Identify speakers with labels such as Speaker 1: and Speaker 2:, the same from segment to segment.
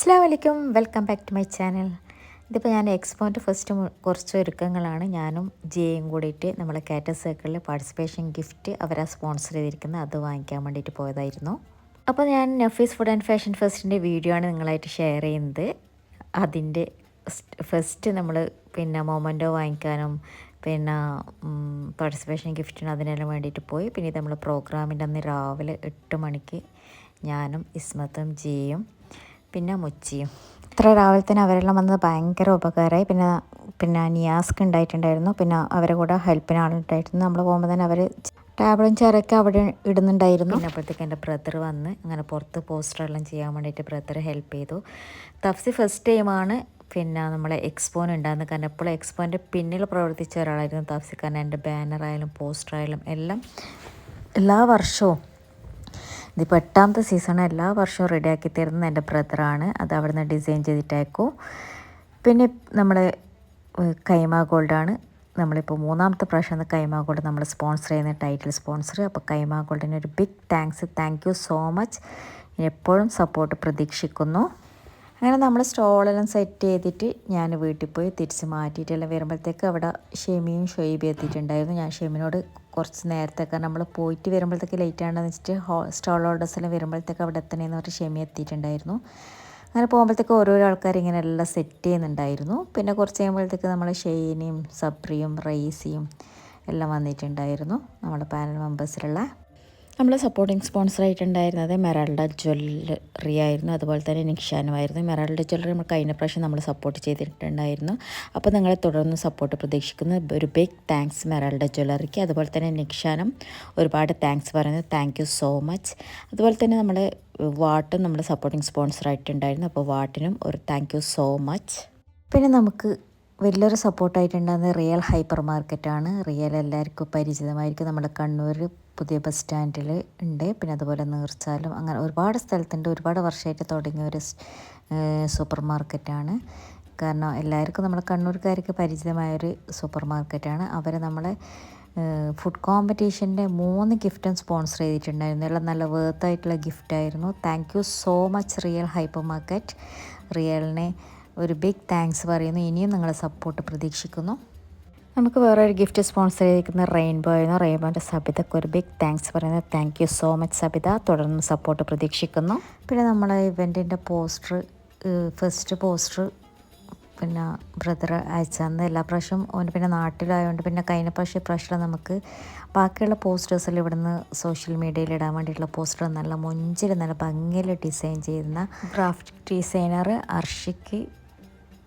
Speaker 1: അസ്സാം വലൈക്കും welcome back to my channel. ഇതിപ്പോൾ ഞാൻ എക്സ്പോന്റെ ഫസ്റ്റ് കുറച്ച് ഒരുക്കങ്ങളാണ്. ഞാനും ജിയയും കൂടിയിട്ട് നമ്മളെ കാറ്റർ സർക്കിളിൽ പാർട്ടിസിപ്പേഷൻ ഗിഫ്റ്റ് അവരാ സ്പോൺസർ ചെയ്തിരിക്കുന്നത് അത് വാങ്ങിക്കാൻ വേണ്ടിയിട്ട് പോയതായിരുന്നു. അപ്പോൾ ഞാൻ നഫീസ് ഫുഡ് ആൻഡ് ഫാഷൻ ഫെസ്റ്റിന്റെ വീഡിയോ ആണ് നിങ്ങളായിട്ട് ഷെയർ ചെയ്യുന്നത്. അതിന്റെ ഫസ്റ്റ് നമ്മൾ പിന്നെ മൊമെന്റോ വാങ്ങിക്കാനും പിന്നെ പാർട്ടിസിപ്പേഷൻ ഗിഫ്റ്റിനും അതിനെല്ലാം വേണ്ടിയിട്ട് പോയി. പിന്നെ നമ്മൾ പ്രോഗ്രാമിന്റെ അന്ന് രാവിലെ എട്ട് മണിക്ക് ഞാനും ഇസ്മത്തും ജിയും പിന്നെ മുച്ചിയും ഇത്ര രാവിലെ തന്നെ അവരെല്ലാം വന്നത് ഭയങ്കര ഉപകാരമായി പിന്നെ പിന്നെ നിയാസ്ക് ഉണ്ടായിട്ടുണ്ടായിരുന്നു. പിന്നെ അവരെ കൂടെ ഹെൽപ്പിന് ആളുണ്ടായിരുന്നു. നമ്മൾ പോകുമ്പോൾ തന്നെ അവർ ടാബ്ലും ചെയറൊക്കെ അവിടെ ഇടുന്നുണ്ടായിരുന്നു. പിന്നെ അപ്പോഴത്തേക്ക് എന്റെ ബ്രദർ വന്ന് അങ്ങനെ പുറത്ത് പോസ്റ്ററെല്ലാം ചെയ്യാൻ വേണ്ടിയിട്ട് ബ്രദർ ഹെൽപ്പ് ചെയ്തു. തഫ്സി ഫസ്റ്റ് ടൈമാണ് പിന്നെ നമ്മളെ എക്സ്പോൻ ഉണ്ടായിരുന്നു കാരണം എപ്പോഴും എക്സ്പോന്റെ പിന്നിൽ പ്രവർത്തിച്ച ഒരാളായിരുന്നു തഫ്സി. കാരണം എന്റെ ബാനറായാലും പോസ്റ്ററായാലും എല്ലാം എല്ലാ വർഷവും ഇതിപ്പോൾ എട്ടാമത്തെ സീസൺ എല്ലാ വർഷവും റെഡിയാക്കി തരുന്നത് എന്റെ ബ്രദറാണ് അത് അവിടെ നിന്ന് ഡിസൈൻ ചെയ്തിട്ടേക്കും. പിന്നെ നമ്മൾ കൈമ ഗോൾഡാണ് നമ്മളിപ്പോൾ മൂന്നാമത്തെ പ്രാവശ്യം കൈമ ഗോൾഡ് നമ്മൾ സ്പോൺസർ ചെയ്യുന്ന ടൈറ്റിൽ സ്പോൺസർ അപ്പോൾ കൈമ ഗോൾഡിന് ഒരു big thanks thank you so much എപ്പോഴും സപ്പോർട്ട് പ്രതീക്ഷിക്കുന്നു. അങ്ങനെ നമ്മൾ സ്റ്റോളെല്ലാം സെറ്റ് ചെയ്തിട്ട് ഞാൻ വീട്ടിൽ പോയി തിരിച്ച് മാറ്റിയിട്ടെല്ലാം വരുമ്പോഴത്തേക്ക് അവിടെ ഷെമിയും ഷൊയ്ബി എത്തിയിട്ടുണ്ടായിരുന്നു. ഞാൻ ഷെമിനോട് കുറച്ച് നേരത്തെ നമ്മൾ പോയിട്ട് വരുമ്പോഴത്തേക്ക് ലേറ്റ് ആണെന്ന് വെച്ചിട്ട് ഹോ സ്റ്റോൾ ഹോൾഡേഴ്സ് എല്ലാം വരുമ്പോഴത്തേക്ക് അവിടെ എത്തണേന്ന് പറഞ്ഞ് ക്ഷമ എത്തിയിട്ടുണ്ടായിരുന്നു. അങ്ങനെ പോകുമ്പോഴത്തേക്ക് ഓരോരോ ആൾക്കാർ ഇങ്ങനെ എല്ലാം സെറ്റ് ചെയ്യുന്നുണ്ടായിരുന്നു. പിന്നെ കുറച്ച് കഴിയുമ്പോഴത്തേക്ക് നമ്മൾ ഷെയിനിയും സബ്രിയും റൈസിയും എല്ലാം വന്നിട്ടുണ്ടായിരുന്നു. നമ്മുടെ പാനൽ മെമ്പേഴ്സിലുള്ള നമ്മൾ സപ്പോർട്ടിങ് സ്പോൺസറായിട്ടുണ്ടായിരുന്നത് മെറാൾഡ ജ്വല്ലറി ആയിരുന്നു. അതുപോലെ തന്നെ നിക്ഷാനുമായിരുന്നു മെറാൾഡ ജ്വല്ലറി നമ്മൾ കഴിഞ്ഞ പ്രാവശ്യം നമ്മൾ സപ്പോർട്ട് ചെയ്തിട്ടുണ്ടായിരുന്നു. അപ്പോൾ നിങ്ങളെ തുടർന്ന് സപ്പോർട്ട് പ്രതീക്ഷിക്കുന്നു. ഒരു ബിഗ് താങ്ക്സ് മെറാൾഡ ജ്വല്ലറിക്ക്. അതുപോലെ തന്നെ നിക്ഷാനും ഒരുപാട് താങ്ക്സ് പറയുന്നു. താങ്ക് യു സോ മച്ച് അതുപോലെ തന്നെ നമ്മൾ വാട്ടും നമ്മൾ സപ്പോർട്ടിങ് സ്പോൺസറായിട്ടുണ്ടായിരുന്നു അപ്പോൾ വാട്ടിനും ഒരു താങ്ക് യു സോ മച്ച് പിന്നെ നമുക്ക് വലിയൊരു സപ്പോർട്ടായിട്ടുണ്ടാകുന്നത് റിയൽ ഹൈപ്പർ മാർക്കറ്റാണ്. റിയൽ എല്ലാവർക്കും പരിചിതമായിരിക്കും. നമ്മുടെ കണ്ണൂർ പുതിയ ബസ് സ്റ്റാൻഡിൽ ഉണ്ട്. പിന്നെ അതുപോലെ നീർച്ചാലും അങ്ങനെ ഒരുപാട് സ്ഥലത്തുണ്ട്. ഒരുപാട് വർഷമായിട്ട് തുടങ്ങിയ ഒരു സൂപ്പർ മാർക്കറ്റാണ്. കാരണം എല്ലാവർക്കും നമ്മുടെ കണ്ണൂർക്കാർക്ക് പരിചിതമായൊരു സൂപ്പർ മാർക്കറ്റാണ്. അവർ നമ്മളെ ഫുഡ് കോമ്പറ്റീഷന്റെ മൂന്ന് ഗിഫ്റ്റും സ്പോൺസർ ചെയ്തിട്ടുണ്ടായിരുന്നു. എല്ലാം നല്ല വേർത്തായിട്ടുള്ള ഗിഫ്റ്റായിരുന്നു thank you so much real hyper market. റിയലിനെ ഒരു ബിഗ് താങ്ക്സ് പറയുന്നു. ഇനിയും നിങ്ങളെ സപ്പോർട്ട് പ്രതീക്ഷിക്കുന്നു. നമുക്ക് വേറെ ഒരു ഗിഫ്റ്റ് സ്പോൺസർ ചെയ്തിരിക്കുന്ന റെയിൻബോ ആയിരുന്നു. റെയിൻബോന്റെ സബിതയ്ക്ക് ഒരു ബിഗ് താങ്ക്സ് പറയുന്നത് thank you so much Sabitha. തുടർന്ന് സപ്പോർട്ട് പ്രതീക്ഷിക്കുന്നു. പിന്നെ നമ്മളെ ഇവന്റിന്റെ പോസ്റ്റർ ഫസ്റ്റ് പോസ്റ്റർ പിന്നെ ബ്രദർ അയച്ചന്ന് എല്ലാ പ്രാവശ്യം ഓൻ പിന്നെ നാട്ടിലായതുകൊണ്ട് പിന്നെ കഴിഞ്ഞ പ്രാവശ്യം പ്രാവശ്യം നമുക്ക് ബാക്കിയുള്ള പോസ്റ്റേഴ്സിൽ ഇവിടുന്ന് സോഷ്യൽ മീഡിയയിൽ ഇടാൻ വേണ്ടിയിട്ടുള്ള പോസ്റ്റർ നല്ല മൊഞ്ചിൽ നല്ല ഭംഗിയിൽ ഡിസൈൻ ചെയ്യുന്ന ഗ്രാഫിക് ഡിസൈനർ അർഷിക്ക്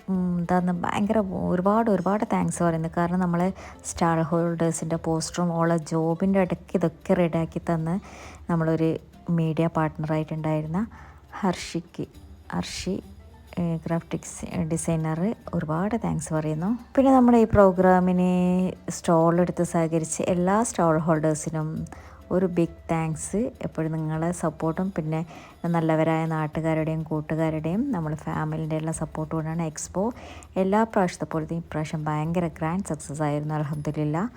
Speaker 1: എന്താന്ന് ഭയങ്കര ഒരുപാട് ഒരുപാട് താങ്ക്സ് പറയുന്നത് കാരണം നമ്മളെ സ്റ്റാർ ഹോൾഡേഴ്സിന്റെ പോസ്റ്ററും ഓളെ ജോബിന്റെ ഇടയ്ക്ക് ഇതൊക്കെ റെഡിയാക്കി തന്ന് നമ്മളൊരു മീഡിയ പാർട്ട്ണറായിട്ടുണ്ടായിരുന്ന ഹർഷിക്ക് ഹർഷി ഗ്രാഫിക്സ് ഡിസൈനർ ഒരുപാട് താങ്ക്സ് പറയുന്നു. പിന്നെ നമ്മുടെ ഈ പ്രോഗ്രാമിനെ സ്റ്റോളെടുത്ത് സഹകരിച്ച് എല്ലാ സ്റ്റോൾ ഹോൾഡേഴ്സിനും ഒരു ബിഗ് താങ്ക്സ് എപ്പോഴും നിങ്ങളെ സപ്പോർട്ടും പിന്നെ നല്ലവരായ നാട്ടുകാരുടെയും കൂട്ടുകാരുടെയും നമ്മൾ ഫാമിലിന്റെ എല്ലാം സപ്പോർട്ട് കൊണ്ടാണ് എക്സ്പോ എല്ലാ പ്രാവശ്യത്തെ പോലത്തെ ഇപ്രാവശ്യം ഭയങ്കര ഗ്രാൻഡ് സക്സസ് ആയിരുന്നു അലഹമില്ല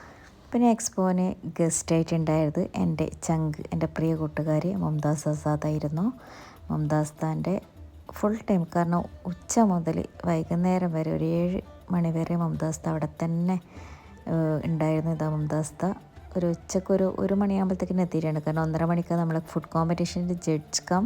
Speaker 1: പിന്നെ എക്സ്പോന് ഗസ്റ്റ് ഉണ്ടായിരുന്നത് എന്റെ ചങ്ക് എന്റെ പ്രിയ കൂട്ടുകാരി മുംതാസ് ആസാദ് ആയിരുന്നു മുംതാസ് താന്റെ ഫുൾ ടൈം കാരണം ഉച്ച മുതൽ വൈകുന്നേരം വരെ ഒരു ഏഴ് മണിവരെ മുംതാസ്ത അവിടെ തന്നെ ഉണ്ടായിരുന്നു ഇതാ മുംതാസ്ത ഒരു ഉച്ചയ്ക്ക് ഒരു ഒരു മണിയാകുമ്പോഴത്തേക്കിന് എത്തിയിട്ടുണ്ട്. കാരണം ഒന്നര മണിക്ക് നമ്മൾ ഫുഡ് കോമ്പറ്റീഷന്റെ ജഡ്ജ് കം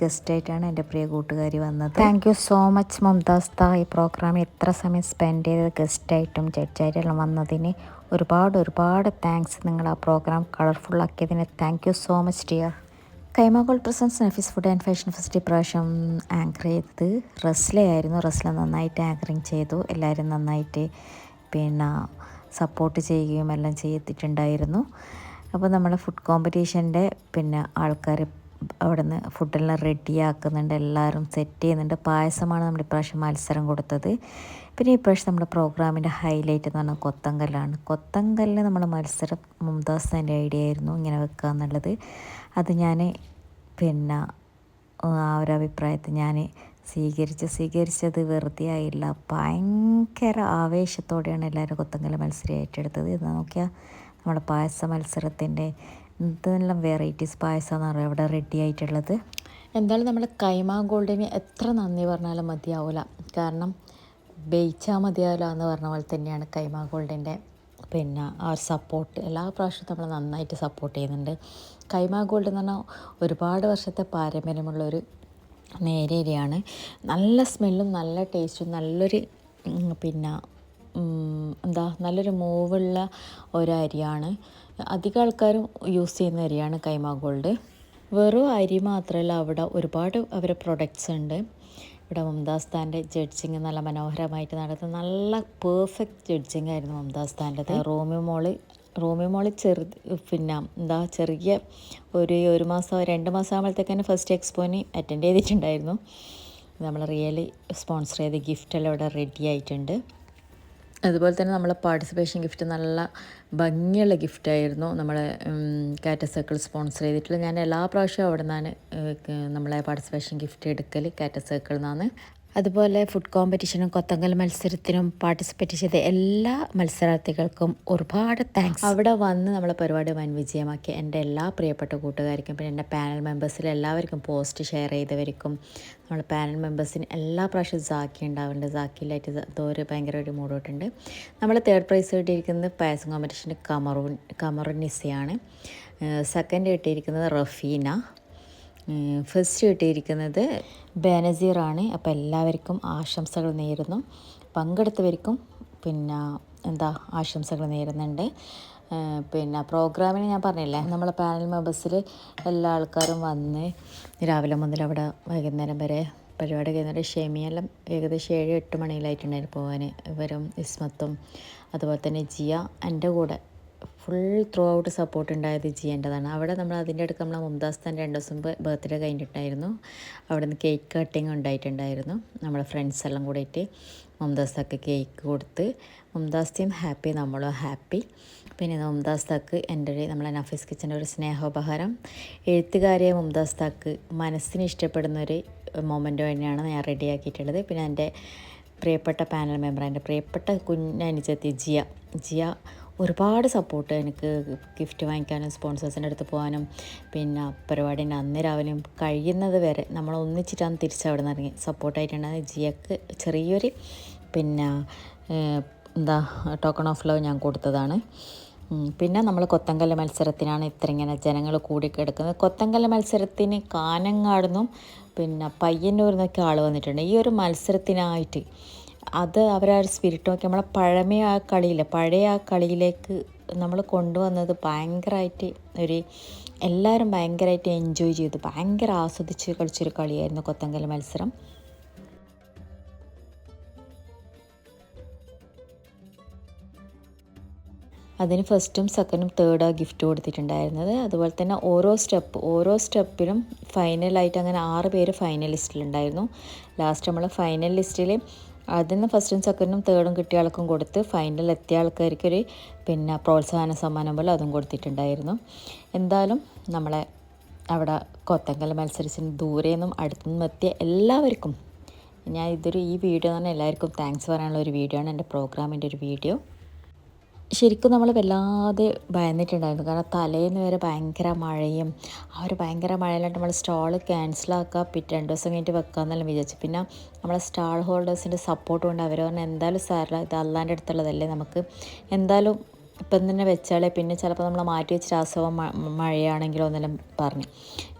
Speaker 1: ഗസ്റ്റായിട്ടാണ് എന്റെ പ്രിയ കൂട്ടുകാരി വന്നത്. താങ്ക് യു സോ മച്ച് മുംതാസ്ത ഈ പ്രോഗ്രാം എത്ര സമയം സ്പെൻഡ് ചെയ്ത് ഗസ്റ്റായിട്ടും ജഡ്ജായിട്ടും വന്നതിന് ഒരുപാട് ഒരുപാട് താങ്ക്സ് നിങ്ങൾ ആ programme കളർഫുള്ളാക്കിയതിന് thank you so much dear Kaima presence Nafees food and fashion fest ഇപ്രാവശ്യം ആങ്കർ ചെയ്തത് റസ്ലയായിരുന്നു റസ്ല നന്നായിട്ട് ആങ്കറിങ് ചെയ്തു. എല്ലാവരും നന്നായിട്ട് പിന്നെ സപ്പോർട്ട് ചെയ്യുകയും എല്ലാം ചെയ്തിട്ടുണ്ടായിരുന്നു. അപ്പോൾ നമ്മൾ ഫുഡ് കോമ്പറ്റീഷന്റെ പിന്നെ ആൾക്കാർ അവിടെ നിന്ന് ഫുഡെല്ലാം റെഡിയാക്കുന്നുണ്ട് എല്ലാവരും സെറ്റ് ചെയ്യുന്നുണ്ട്. പായസമാണ് നമ്മുടെ ഇപ്രാവശ്യം മത്സരം കൊടുത്തത്. പിന്നെ ഇപ്രാവശ്യം നമ്മുടെ പ്രോഗ്രാമിന്റെ ഹൈലൈറ്റ് എന്ന് പറഞ്ഞാൽ കൊത്തങ്കല്ലാണ്. കൊത്തങ്കല്ല് നമ്മുടെ മത്സരം മുംതാസിന്റെ ഐഡിയ ആയിരുന്നു ഇങ്ങനെ വെക്കുക എന്നുള്ളത്. അത് ഞാൻ പിന്നെ ആ ഒരു അഭിപ്രായത്തിൽ ഞാൻ സ്വീകരിച്ച് സ്വീകരിച്ചത് വെറുതെ ആയില്ല. ഭയങ്കര ആവേശത്തോടെയാണ് എല്ലാവരും കൊത്തങ്കല മത്സരം ഏറ്റെടുത്തത്. ഇത് നോക്കിയാൽ നമ്മുടെ പായസ മത്സരത്തിന്റെ എന്തെല്ലാം വെറൈറ്റീസ് പായസമെന്ന് പറയുക ഇവിടെ റെഡി ആയിട്ടുള്ളത്? എന്തായാലും നമ്മുടെ കൈമാ ഗോൾഡിന് എത്ര നന്ദി പറഞ്ഞാലും മതിയാവില്ല കാരണം ബേയിച്ചാൽ മതിയാവില്ല എന്ന് പറഞ്ഞ പോലെ തന്നെയാണ് കൈമാ ഗോൾഡിന്റെ പിന്നെ ആ ഒരു സപ്പോർട്ട് എല്ലാ പ്രാവശ്യവും നമ്മൾ നന്നായിട്ട് സപ്പോർട്ട് ചെയ്യുന്നുണ്ട്. കൈമാ ഗോൾഡ് എന്ന് പറഞ്ഞാൽ ഒരുപാട് വർഷത്തെ പാരമ്പര്യമുള്ളൊരു നേരിയരിയാണ് നല്ല സ്മെല്ലും നല്ല ടേസ്റ്റും നല്ലൊരു പിന്നെ എന്താ നല്ലൊരു മൂവുള്ള ഒരു അരിയാണ്. അധികം ആൾക്കാരും യൂസ് ചെയ്യുന്ന അരിയാണ് കൈമാ ഗോൾഡ് വെറും അരി മാത്രമല്ല അവിടെ ഒരുപാട് അവരെ പ്രൊഡക്ട്സ് ഉണ്ട്. ഇവിടെ മുംതാസ് താന്റെ ജഡ്ജിങ് നല്ല മനോഹരമായിട്ട് നടത്തുന്ന നല്ല പെർഫെക്റ്റ് ജഡ്ജിങ് ആയിരുന്നു മുംതാസ് താന്റെ റോമി മോൾ റോമി മോൾ ചെറു പിന്നെ എന്താ ചെറിയ ഒരു ഒരു മാസം രണ്ട് മാസം ആകുമ്പോഴത്തേക്കാണ് ഫസ്റ്റ് എക്സ്പോന് അറ്റൻഡ് ചെയ്തിട്ടുണ്ടായിരുന്നു. നമ്മൾ റിയലി സ്പോൺസർ ചെയ്ത ഗിഫ്റ്റെല്ലാം ഇവിടെ റെഡി ആയിട്ടുണ്ട്. അതുപോലെ തന്നെ നമ്മളെ പാർട്ടിസിപ്പേഷൻ ഗിഫ്റ്റ് നല്ല ഭംഗിയുള്ള ഗിഫ്റ്റായിരുന്നു നമ്മളെ കാറ്റ സർക്കിൾ സ്പോൺസർ ചെയ്തിട്ടുള്ള ഞാൻ എല്ലാ പ്രാവശ്യവും അവിടെ നിന്നാണ് നമ്മളെ പാർട്ടിസിപ്പേഷൻ ഗിഫ്റ്റ് എടുക്കൽ കാറ്റ സർക്കിളിൽ നിന്നാണ് അതുപോലെ ഫുഡ് കോമ്പറ്റീഷനും കൊത്തങ്കൽ മത്സരത്തിനും പാർട്ടിസിപ്പേറ്റ് ചെയ്ത എല്ലാ മത്സരാർത്ഥികൾക്കും ഒരുപാട് താങ്ക്സ് അവിടെ വന്ന് നമ്മളെ പരിപാടി വൻ വിജയമാക്കി എന്റെ എല്ലാ പ്രിയപ്പെട്ട കൂട്ടുകാർക്കും പിന്നെ എന്റെ പാനൽ മെമ്പേഴ്സിൽ എല്ലാവർക്കും പോസ്റ്റ് ഷെയർ ചെയ്തവർക്കും നമ്മളെ പാനൽ മെമ്പേഴ്സിന് എല്ലാ പ്രാവശ്യവും സാക്കി ഉണ്ടാവുന്നുണ്ട്. സാക്കിയിലായിട്ട് ദോര് ഭയങ്കര ഒരു മൂടോട്ടുണ്ട്. നമ്മൾ തേർഡ് പ്രൈസ് കിട്ടിയിരിക്കുന്നത് പായസം കോമ്പറ്റീഷന്റെ കമറൂൺ കമറുനിസയാണ്. സെക്കൻഡ് കിട്ടിയിരിക്കുന്നത് റഫീന. ഫസ്റ്റ് കിട്ടിയിരിക്കുന്നത് ബേനസീറാണ് അപ്പോൾ എല്ലാവർക്കും ആശംസകൾ നേരുന്നു. പങ്കെടുത്തവർക്കും പിന്നെ എന്താ ആശംസകൾ നേരുന്നുണ്ട്. പിന്നെ പ്രോഗ്രാമിന് ഞാൻ പറഞ്ഞില്ലേ നമ്മളെ പാനൽ മെമ്പേഴ്സിൽ എല്ലാ ആൾക്കാരും വന്ന് രാവിലെ മുതൽ അവിടെ വൈകുന്നേരം വരെ പരിപാടി കഴിഞ്ഞിട്ട് ഷെമിയെല്ലാം ഏകദേശം ഏഴ് എട്ട് മണിയിലായിട്ടുണ്ടായിരുന്നു പോകാൻ ഇവരും ഇസ്മത്തും അതുപോലെ തന്നെ ജിയ എന്റെ കൂടെ ഫുൾ ത്രൂ ഔട്ട് സപ്പോർട്ട് ഉണ്ടായത് ചെയ്യേണ്ടതാണ് അവിടെ നമ്മൾ അതിന്റെ അടുക്ക് നമ്മൾ മുംതാസ് താൻ രണ്ട് ദിവസം ബർത്ത്ഡേ കഴിഞ്ഞിട്ടുണ്ടായിരുന്നു. അവിടെ നിന്ന് കേക്ക് കട്ടിങ് ഉണ്ടായിട്ടുണ്ടായിരുന്നു. നമ്മുടെ ഫ്രണ്ട്സ് എല്ലാം കൂടിയിട്ട് മുംതാസ് താക്ക് കേക്ക് കൊടുത്ത് മുംതാസ് ടീം ഹാപ്പി നമ്മളും ഹാപ്പി പിന്നെ മുംതാസ് താക്ക് എന്റെ ഒരു നമ്മളെ നഫീസ് കിച്ചന്റെ ഒരു സ്നേഹോപഹാരം. എഴുത്തുകാരിയെ മുംതാസ് താക്ക് മനസ്സിന് ഇഷ്ടപ്പെടുന്ന ഒരു മൊമെന്റ് തന്നെയാണ് ഞാൻ റെഡിയാക്കിയിട്ടുള്ളത് പിന്നെ എന്റെ പ്രിയപ്പെട്ട പാനൽ മെമ്പർ എന്റെ പ്രിയപ്പെട്ട കുഞ്ഞനുജത്തി ജിയ ജിയ ഒരുപാട് സപ്പോർട്ട് എനിക്ക് ഗിഫ്റ്റ് വാങ്ങിക്കാനും സ്പോൺസേഴ്സിന്റെ അടുത്ത് പോകാനും. പിന്നെ പരിപാടീന്റെ അന്ന് രാവിലെയും കഴിയുന്നത് വരെ നമ്മൾ ഒന്നിച്ചിട്ടാണ് തിരിച്ചവിടെ നിന്ന് ഇറങ്ങി. സപ്പോർട്ടായിട്ടുണ്ടാകുന്നത് ജിയക്ക് ചെറിയൊരു പിന്നെ എന്താ ടോക്കൺ ഓഫ് ലവ് ഞാൻ കൊടുത്തതാണ്. പിന്നെ നമ്മൾ കൊത്തങ്കല്ല് മത്സരത്തിനാണ് ഇത്ര ഇങ്ങനെ ജനങ്ങൾ കൂടിക്കിടക്കുന്നത് കൊത്തങ്കല്ല് മത്സരത്തിന് കാനങ്ങാടുന്നും പിന്നെ പയ്യന്നൂരിൽ നിന്നൊക്കെ ആൾ വന്നിട്ടുണ്ട്. ഈ ഒരു മത്സരത്തിനായിട്ട് അത് അവരാ ഒരു സ്പിരിറ്റ് നോക്കി നമ്മളെ പഴമയ ആ കളിയിൽ പഴയ ആ കളിയിലേക്ക് നമ്മൾ കൊണ്ടുവന്നത് ഭയങ്കരമായിട്ട് ഒരു എല്ലാവരും ഭയങ്കരമായിട്ട് എൻജോയ് ചെയ്തു. ഭയങ്കര ആസ്വദിച്ച് കളിച്ചൊരു കളിയായിരുന്നു കൊത്തങ്കൽ മത്സരം. അതിന് ഫസ്റ്റും സെക്കൻഡും തേർഡാ ഗിഫ്റ്റ് കൊടുത്തിട്ടുണ്ടായിരുന്നത്. അതുപോലെ തന്നെ ഓരോ സ്റ്റെപ്പ് ഓരോ സ്റ്റെപ്പിലും ഫൈനലായിട്ട് അങ്ങനെ ആറ് പേര് ഫൈനലിസ്റ്റിലുണ്ടായിരുന്നു ലാസ്റ്റ് നമ്മൾ ഫൈനൽ ലിസ്റ്റിൽ അതിന് ഫസ്റ്റും സെക്കൻഡും തേർഡും കിട്ടിയ ആൾക്കും കൊടുത്ത് ഫൈനൽ എത്തിയ ആൾക്കാർക്ക് ഒരു പിന്നെ പ്രോത്സാഹന സമ്മാനം പോലെ അതും കൊടുത്തിട്ടുണ്ടായിരുന്നു. എന്തായാലും നമ്മളെ അവിടെ കൊത്തങ്കൽ മത്സരിച്ചിന് ദൂരെ നിന്നും അടുത്തു നിന്നും എത്തിയ എല്ലാവർക്കും ഞാൻ ഇതൊരു ഈ വീഡിയോ തന്നെ എല്ലാവർക്കും താങ്ക്സ് പറയാനുള്ള ഒരു വീഡിയോ ആണ് എന്റെ പ്രോഗ്രാമിന്റെ ഒരു വീഡിയോ. ശരിക്കും നമ്മൾ വല്ലാതെ ഭയന്നിട്ടുണ്ടായിരുന്നു. കാരണം തലേന്ന് വരെ ഭയങ്കര മഴയും ആ ഒരു ഭയങ്കര മഴയിലായിട്ട് നമ്മൾ സ്റ്റാൾ ക്യാൻസലാക്കുക പിറ്റേ രണ്ട് ദിവസം കഴിഞ്ഞിട്ട് വെക്കാമെന്നെല്ലാം വിചാരിച്ചു പിന്നെ നമ്മളെ സ്റ്റാൾ ഹോൾഡേഴ്സിന്റെ സപ്പോർട്ട് കൊണ്ട് അവർ പറഞ്ഞാൽ എന്തായാലും സാറില്ല ഇത് അല്ലാന്റെ അടുത്തുള്ളതല്ലേ നമുക്ക്. എന്തായാലും ഇപ്പം തന്നെ വെച്ചാലേ പിന്നെ ചിലപ്പോൾ നമ്മൾ മാറ്റി വെച്ച രാസവും മഴയാണെങ്കിലോ എന്നെല്ലാം പറഞ്ഞു.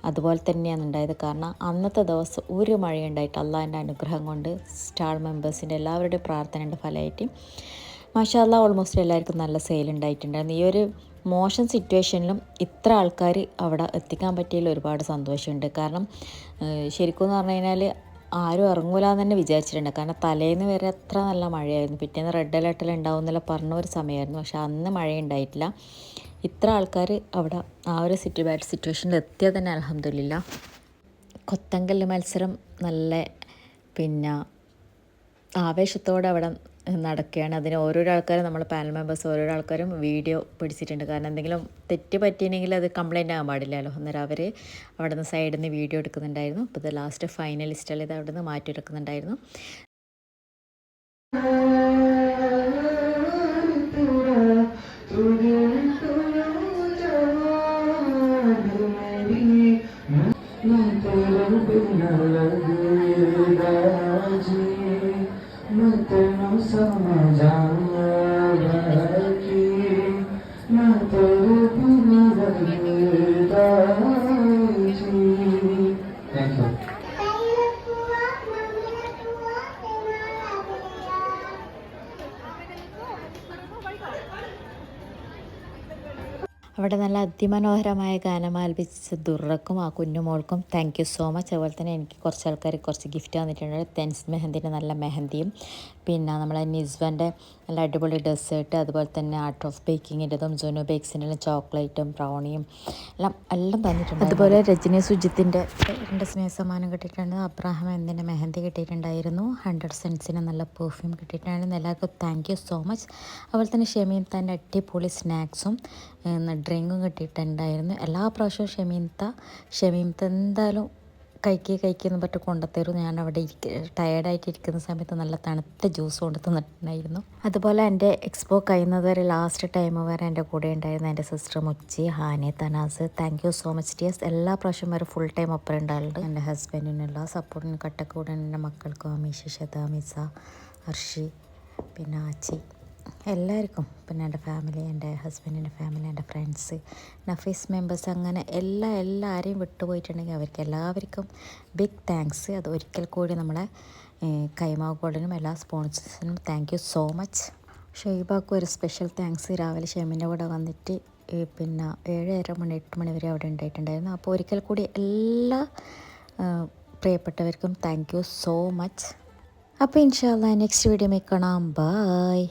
Speaker 1: അതുപോലെ തന്നെയാണ് ഉണ്ടായത്. കാരണം അന്നത്തെ ദിവസം ഒരു മഴയുണ്ടായിട്ട് അള്ളാഹിന്റെ അനുഗ്രഹം കൊണ്ട് സ്റ്റാൾ മെമ്പേഴ്സിന്റെ എല്ലാവരുടെയും പ്രാർത്ഥനയുടെ ഫലമായിട്ട് മാഷാല്ല ഓൾമോസ്റ്റ് എല്ലാവർക്കും നല്ല സെയിൽ ഉണ്ടായിട്ടുണ്ടായിരുന്നു ഈ ഒരു മോശം സിറ്റുവേഷനിലും ഇത്ര ആൾക്കാർ അവിടെ എത്തിക്കാൻ പറ്റിയതിൽ ഒരുപാട് സന്തോഷമുണ്ട്. കാരണം ശരിക്കും എന്ന് പറഞ്ഞു കഴിഞ്ഞാൽ ആരും ഇറങ്ങൂല എന്ന് തന്നെ വിചാരിച്ചിട്ടുണ്ട്. കാരണം തലേന്ന് വരെ അത്ര നല്ല മഴയായിരുന്നു. പിറ്റേന്ന് റെഡ് അലേർട്ടിൽ ഉണ്ടാവും എന്നല്ല പറഞ്ഞ ഒരു സമയമായിരുന്നു. പക്ഷെ അന്ന് മഴ ഉണ്ടായിട്ടില്ല ഇത്ര ആൾക്കാർ അവിടെ ആ ഒരു സിറ്റി ബാഡ് സിറ്റുവേഷനിൽ എത്തിയത് തന്നെ അലഹമില്ല കൊത്തങ്കല്ല് മത്സരം നല്ല പിന്നെ ആവേശത്തോടെ അവിടെ നടക്കുകയാണ്. അതിന് ഓരോരോ ആൾക്കാരും നമ്മൾ പാനൽ മെമ്പേഴ്സ് ഓരോരോ ആൾക്കാരും വീഡിയോ പിടിച്ചിട്ടുണ്ട്. കാരണം എന്തെങ്കിലും തെറ്റ് പറ്റിയെങ്കിൽ അത് കംപ്ലൈന്റ് ആകാൻ പാടില്ലല്ലോ. അന്നേരം അവർ അവിടെ നിന്ന് സൈഡിൽ നിന്ന് വീഡിയോ എടുക്കുന്നുണ്ടായിരുന്നു. അപ്പോൾ ഇത് ലാസ്റ്റ് ഫൈനലിസ്റ്റിൽ ഇത് അവിടെ നിന്ന് മാറ്റിയെടുക്കുന്നുണ്ടായിരുന്നു
Speaker 2: you. न लगदा
Speaker 1: അവിടെ നല്ല അതിമനോഹരമായ ഗാനം ആലപിച്ച ദുർറക്കും ആ കുഞ്ഞുമോൾക്കും താങ്ക് യു സോ മച്ച് അതുപോലെ തന്നെ എനിക്ക് കുറച്ച് ആൾക്കാർ കുറച്ച് ഗിഫ്റ്റ് തന്നിട്ടുണ്ട്. തെൻസ് മെഹന്തിന്റെ നല്ല മെഹന്തിയും. പിന്നെ നമ്മളെ നിസ്വന്റെ നല്ല അടിപൊളി ഡെസേർട്ട് അതുപോലെ തന്നെ ആർട്ട് ഓഫ് ബേക്കിങ്ങിന്റെതും ജുനു ബേക്സിന്റെ ചോക്ലേറ്റും ബ്രൗണിയും എല്ലാം എല്ലാം തന്നിട്ടുണ്ട് അതുപോലെ രജനി സുജിത്തിന്റെ രണ്ട് സ്നേഹ സമ്മാനം കിട്ടിയിട്ടുണ്ട്. അബ്രാഹം എന്തിന്റെ മെഹന്തി കിട്ടിയിട്ടുണ്ടായിരുന്നു. ഹൺഡ്രഡ് സെൻസിന് നല്ല പെർഫ്യൂം കിട്ടിയിട്ടുണ്ടായിരുന്നു. എല്ലാവർക്കും താങ്ക് യു സോ മച്ച് അതുപോലെ തന്നെ ഷെമീൻ തന്റെ അടിപൊളി സ്നാക്സും ഡ്രിങ്കും കിട്ടിയിട്ടുണ്ടായിരുന്നു. എല്ലാ പ്രാവശ്യവും ഷെമീൻത്ത ഷെമീൻത്ത എന്തായാലും കഴിക്കുക കഴിക്കുന്ന പറഞ്ഞിട്ട് കൊണ്ടുത്തരും. ഞാൻ അവിടെ ഇരിക്ക ടയേർഡായിട്ട് ഇരിക്കുന്ന സമയത്ത് നല്ല തണുത്ത ജ്യൂസ് കൊണ്ട് തന്നിട്ടുണ്ടായിരുന്നു. അതുപോലെ എന്റെ എക്സ്പോ കഴിയുന്നത് വരെ ലാസ്റ്റ് ടൈം വരെ എന്റെ കൂടെ ഉണ്ടായിരുന്ന എന്റെ sister Muchi Hani Thanaz. Thank you so much dears എല്ലാ പ്രാവശ്യം വരെ ഫുൾ ടൈം ഒപ്പം ഉണ്ടായിട്ടുണ്ട് എന്റെ ഹസ്ബൻഡിനുള്ള സപ്പോർട്ടിന് കട്ടക്കൂടെ എന്റെ മക്കൾക്കും അമീഷ ശത മിസ ഹർഷി പിന്നെ ആച്ചി. എല്ലാവർക്കും പിന്നെ എന്റെ ഫാമിലി എന്റെ ഹസ്ബൻഡിന്റെ ഫാമിലി എന്റെ ഫ്രണ്ട്സ് നഫീസ് മെമ്പേഴ്സ് അങ്ങനെ എല്ലാ എല്ലാവരെയും വിട്ടുപോയിട്ടുണ്ടെങ്കിൽ അവർക്ക് എല്ലാവർക്കും ബിഗ് താങ്ക്സ് അത് ഒരിക്കൽ കൂടി നമ്മളെ കൈമാവ് ഗോൾഡിനും എല്ലാ സ്പോൺസേഴ്സിനും താങ്ക് യു സോ മച്ച് ഷെയ്ബാക്കും ഒരു സ്പെഷ്യൽ താങ്ക്സ് രാവിലെ ഷെമിന്റെ കൂടെ വന്നിട്ട് പിന്നെ ഏഴര മണി എട്ട് മണി വരെ അവിടെ ഉണ്ടായിട്ടുണ്ടായിരുന്നു. അപ്പോൾ ഒരിക്കൽ കൂടി എല്ലാ പ്രിയപ്പെട്ടവർക്കും താങ്ക് യു സോ മച്ച് അപ്പോൾ ഇൻഷാല്ല നെക്സ്റ്റ് വീഡിയോ കാണാം. ബായ്